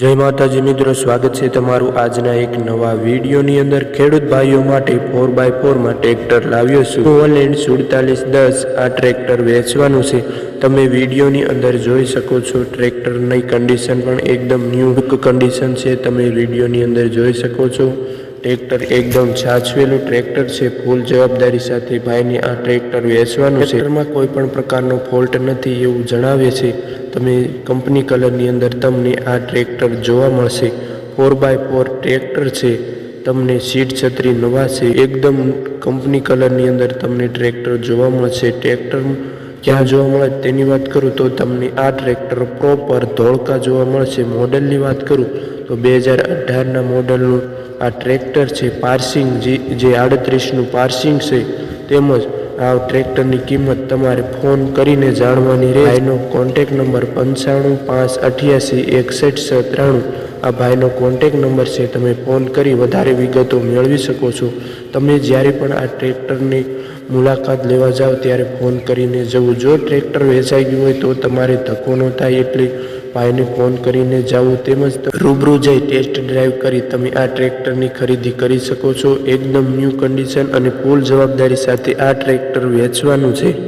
જય માતાજી મિત્રો, સ્વાગત છે તમારું આજના એક નવા વિડીયોની અંદર. ખેડૂત ભાઈઓ માટે ફોર બાય ફોરમાં ટ્રેક્ટર લાવ્યો છું. ઓલેન્ડ સુડતાલીસ દસ આ ટ્રેક્ટર વેચવાનું છે. તમે વિડીયોની અંદર જોઈ શકો છો ટ્રેક્ટરની કન્ડિશન પણ એકદમ ન્યૂ કન્ડિશન છે. તમે વિડીયોની અંદર જોઈ શકો છો ટ્રેક્ટર એકદમ છાછવેલું ટ્રેક્ટર છે. ફૂલ જવાબદારી સાથે ભાઈને આ ટ્રેક્ટર વેચવાનું છે. ટ્રેક્ટરમાં કોઈ પણ પ્રકારનો ફોલ્ટ નથી એવું જણાવે છે. તમે કંપની કલરની અંદર તમને આ ટ્રેક્ટર જોવા મળશે. ફોર બાય ફોર ટ્રેક્ટર છે. તમને સીટ છત્રી નવા છે. એકદમ કંપની કલરની અંદર તમને ટ્રેક્ટર જોવા મળશે. ટ્રેક્ટર ક્યાં જોવા મળે તેની વાત કરું તો તમને આ ટ્રેક્ટર પ્રોપર ધોળકા જોવા મળશે. મોડલની વાત કરું તો બે હજાર અઢારના મોડલનું આ ટ્રેક્ટર છે. પાર્સિંગ જે આડત્રીસનું પાર્સિંગ છે. તેમજ આ ટ્રેક્ટરની કિંમત તમારે ફોન કરીને જાણવાની રહે ભાઈનો કોન્ટેક નંબર પંચાણું, પાંચ, અઠ્યાસી, એકસઠ ત્રાણું આ ભાઈનો કોન્ટેક નંબર છે, તમે ફોન કરી વધારે વિગતો મેળવી શકો છો. તમે જ્યારે પણ આ ટ્રેક્ટરની મુલાકાત લેવા જાઓ ત્યારે ફોન કરીને જવું. જો ટ્રેક્ટર વેચાઈ ગયું હોય તો તમારે ધક્કો ન થાય એટલે ભાઈને ફોન કરીને જવું તેમજ રૂબરૂ જઈ ટેસ્ટ ડ્રાઈવ કરી તમે આ ટ્રેક્ટરની ખરીદી કરી શકો છો. એકદમ ન્યૂ કન્ડિશન અને ફૂલ જવાબદારી સાથે આ ટ્રેક્ટર વેચવાનું છે.